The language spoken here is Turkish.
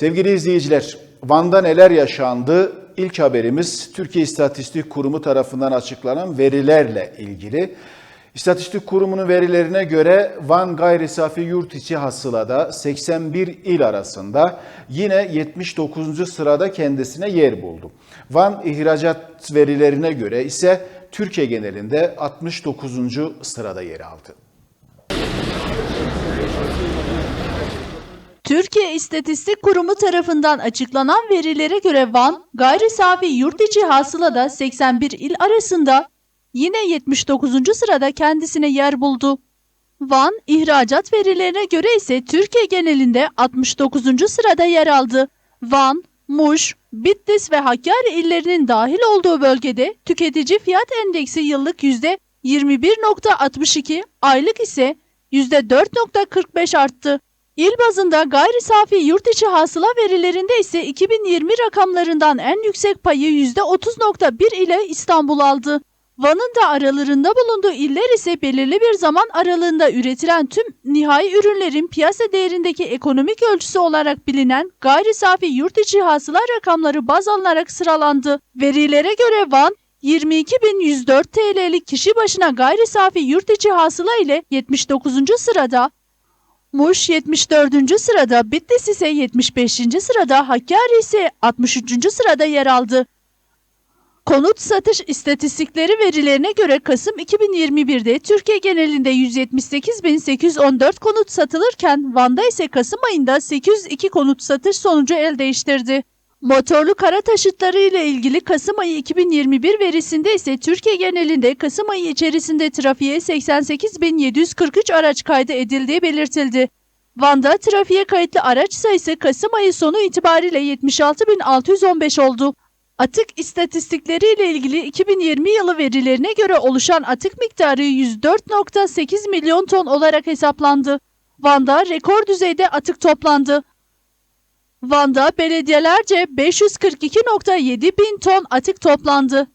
Sevgili izleyiciler, Van'da neler yaşandı? İlk haberimiz Türkiye İstatistik Kurumu tarafından açıklanan verilerle ilgili. İstatistik Kurumu'nun verilerine göre Van gayri safi yurt içi hasılada 81 il arasında yine 79. sırada kendisine yer buldu. Van ihracat verilerine göre ise Türkiye genelinde 69. sırada yer aldı. Türkiye İstatistik Kurumu tarafından açıklanan verilere göre Van, gayri safi yurt içi hasılada 81 il arasında yine 79. sırada kendisine yer buldu. Van, ihracat verilerine göre ise Türkiye genelinde 69. sırada yer aldı. Van, Muş, Bitlis ve Hakkari illerinin dahil olduğu bölgede tüketici fiyat endeksi yıllık %21.62, aylık ise %4.45 arttı. İl bazında gayri safi yurt içi hasıla verilerinde ise 2020 rakamlarından en yüksek payı %30.1 ile İstanbul aldı. Van'ın da aralarında bulunduğu iller ise belirli bir zaman aralığında üretilen tüm nihai ürünlerin piyasa değerindeki ekonomik ölçüsü olarak bilinen gayri safi yurt içi hasıla rakamları baz alınarak sıralandı. Verilere göre Van 22.104 TL'lik kişi başına gayri safi yurt içi hasıla ile 79. sırada, Muş 74. sırada, Bitlis ise 75. sırada, Hakkari ise 63. sırada yer aldı. Konut satış istatistikleri verilerine göre Kasım 2021'de Türkiye genelinde 178.814 konut satılırken Van'da ise Kasım ayında 802 konut satış sonucu el değiştirdi. Motorlu kara taşıtları ile ilgili Kasım ayı 2021 verisinde ise Türkiye genelinde Kasım ayı içerisinde trafiğe 88.743 araç kaydı edildiği belirtildi. Van'da trafiğe kayıtlı araç sayısı Kasım ayı sonu itibariyle 76.615 oldu. Atık istatistikleri ile ilgili 2020 yılı verilerine göre oluşan atık miktarı 104.8 milyon ton olarak hesaplandı. Van'da rekor düzeyde atık toplandı. Van'da belediyelerce 542.7 bin ton atık toplandı.